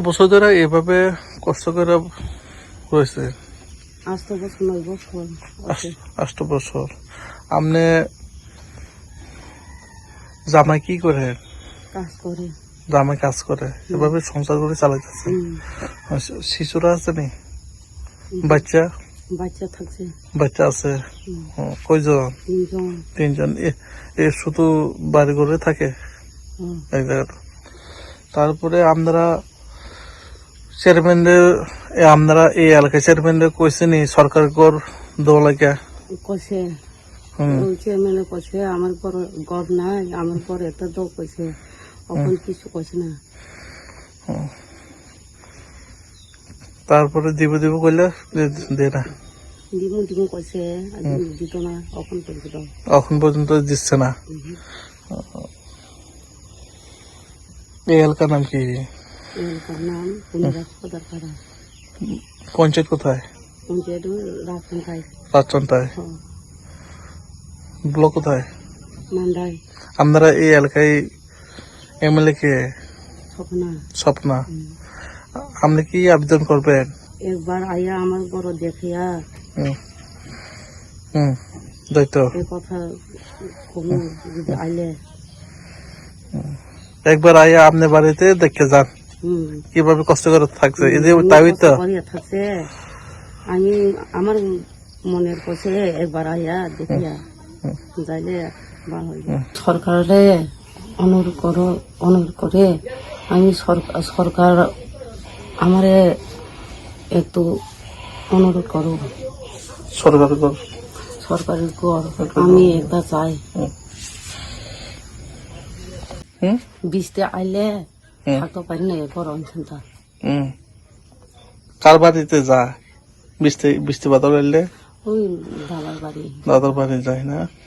বছর ধরে এভাবে কষ্ট করে রয়েছে? আজ বছর নয় বছর আষ্ট বছর। আপনি জামাই কি করে? কাজ করে। জামাই কাজ করে। এভাবে সংসার করে চালাইতেছে? শিশুরা আছে নি? বাচ্চা? বাচ্চা থাকছে। বাচ্চা আছে? কয়জন? তিনজন। এ- এ শুধু বাড়ি ঘরে থাকে? এক জায়গাতে তারপরে আমরা চেয়ারম্যানের আপনারা এই এলাকায় চেয়ারম্যানের কইছে নি সরকার কর দেওয়া লাগে কইছে চেয়ারম্যানে কইছে আমার পর গড় নাই আমার পর এত দো কইছে এখন কিছু কইছে না তারপরে দিব দিব কইলে দে- দে না দিমু দিমু কইছে দিত না এখন পর্যন্ত এখন পর্যন্ত দিচ্ছে না এই এলাকার নাম কি এলাকার নাম পুনরাজ পদার্থারা পঞ্চায়েত কোথায়? পঞ্চায়েত ব্লক কোথায়? আপনারা এই এলাকায় এমএলএ কে? স্বপ্না। স্বপ্না। আপনি কি আবেদন করবেন? একবার আইয়া আমার বড় দেখিয়া। হুম। দায়িত্ব। এই কথা কমু যদি আইলে। একবার আইয়া আপনি বাড়িতে দেখে যান। কীভাবে কষ্ট করে থাকছে। এই যে তাই তো। থাকছে। আমি আমার মনের কাছে একবার আইয়া দেখিয়া যাইলে সরকারে অনুরোধ করো অনুরোধ করে আমি সরকার আমারে একটু অনুরোধ করো। সরকার কর। সরকারের ঘর আমি একটা চাই। বৃষ্টি আইলে। থাকতে পারি না এরপর অনশনটা কার বাড়িতে যা? বৃষ্টি বৃষ্টি বাদল এলে ওই দাদার বাড়ি। দাদার বাড়ি যায় না?